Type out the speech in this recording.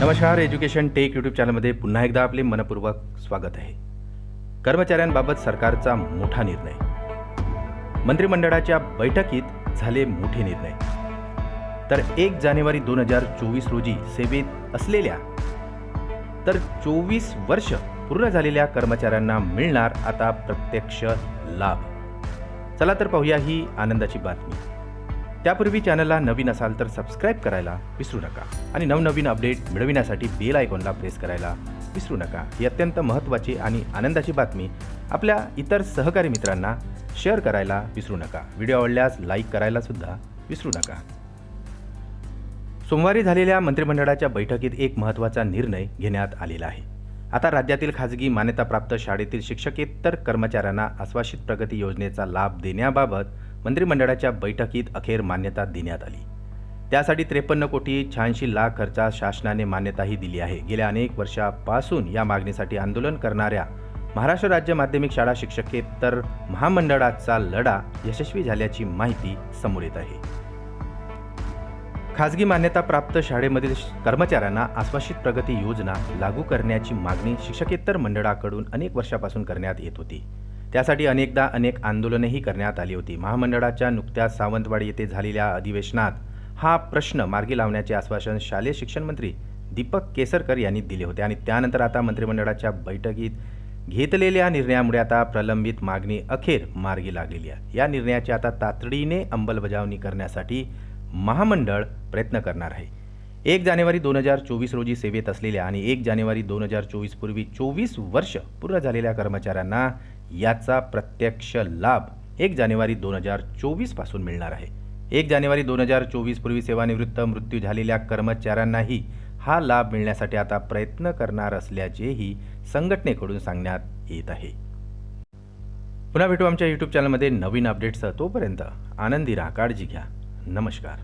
नमस्कार education take YouTube चॅनलमध्ये पुन्हा एकदा आपले मनपूर्वक स्वागत आहे. कर्मचाऱ्यांबाबत सरकारचा मोठा निर्णय. मंत्रिमंडळाच्या बैठकीत झाले मोठे निर्णय. तर एक जानेवारी दोन हजार चोवीस रोजी सेवेत असलेल्या तर चोवीस वर्ष पूर्ण झालेल्या कर्मचाऱ्यांना मिळणार आता प्रत्यक्ष लाभ. चला तर पाहूया ही आनंदाची बातमी. त्यापूर्वी चॅनलला नवीन असाल तर सबस्क्राईब करायला विसरू नका आणि नवनवीन अपडेट मिळविण्यासाठी बेल आयकॉनला प्रेस करायला विसरू नका. ही अत्यंत महत्त्वाची आणि आनंदाची बातमी आपल्या इतर सहकारी मित्रांना शेअर करायला विसरू नका. व्हिडिओ आवडल्यास लाईक करायला सुद्धा विसरू नका. सोमवारी झालेल्या मंत्रिमंडळाच्या बैठकीत एक महत्त्वाचा निर्णय घेण्यात आलेला आहे. आता राज्यातील खाजगी मान्यताप्राप्त शाळेतील शिक्षकेतर कर्मचाऱ्यांना आश्वासित प्रगती योजनेचा लाभ देण्याबाबत मंत्रिमंडळाच्या बैठकीत अखेर मान्यता देण्यात आली. त्यासाठी त्रेपन्न कोटी शहाऐंशी लाख खर्चात शासनाने मान्यताही दिली आहे. गेल्या अनेक वर्षापासून या मागणीसाठी आंदोलन करणाऱ्या महाराष्ट्र राज्य माध्यमिक शाळा शिक्षकेतर महामंडळाचा लढा यशस्वी झाल्याची माहिती समोर येत आहे. खाजगी मान्यताप्राप्त शाळेमधील कर्मचाऱ्यांना आश्वासित प्रगती योजना लागू करण्याची मागणी शिक्षकेतर मंडळाकडून अनेक वर्षापासून करण्यात येत होती. त्यासाठी अनेकदा अनेक आंदोलनही करण्यात आली होती. महामंडळाच्या नुकत्याच सावंतवाडी येथे झालेल्या अधिवेशनात हा प्रश्न मार्गी लावण्याचे आश्वासन शालेय शिक्षण मंत्री दीपक केसरकर यांनी दिले होते आणि त्यानंतर आता मंत्रिमंडळाच्या बैठकीत घेतलेल्या निर्णयामुळे आता प्रलंबित मागणी अखेर मार्गी लागलेली आहे. या निर्णयाची आता तातडीने अंमलबजावणी करण्यासाठी महामंडळ प्रयत्न करणार आहे. एक जानेवारी दोन हजार चोवीस रोजी सेवेत असलेल्या आणि एक जानेवारी दोन हजार चोवीस पूर्वी चोवीस वर्ष पूर्ण झालेल्या कर्मचाऱ्यांना याचा प्रत्यक्ष लाभ एक जानेवारी दोन हजार चोवीसपासून मिळणार आहे. एक जानेवारी दोन हजार चोवीस पूर्वी सेवानिवृत्त मृत्यू झालेल्या कर्मचाऱ्यांनाही हा लाभ मिळण्यासाठी आता प्रयत्न करणार असल्याचेही संघटनेकडून सांगण्यात येत आहे. पुन्हा भेटू आमच्या यूट्यूब चॅनलमध्ये नवीन अपडेट्ससह तोपर्यंत आनंदी राहा काळजी घ्या नमस्कार.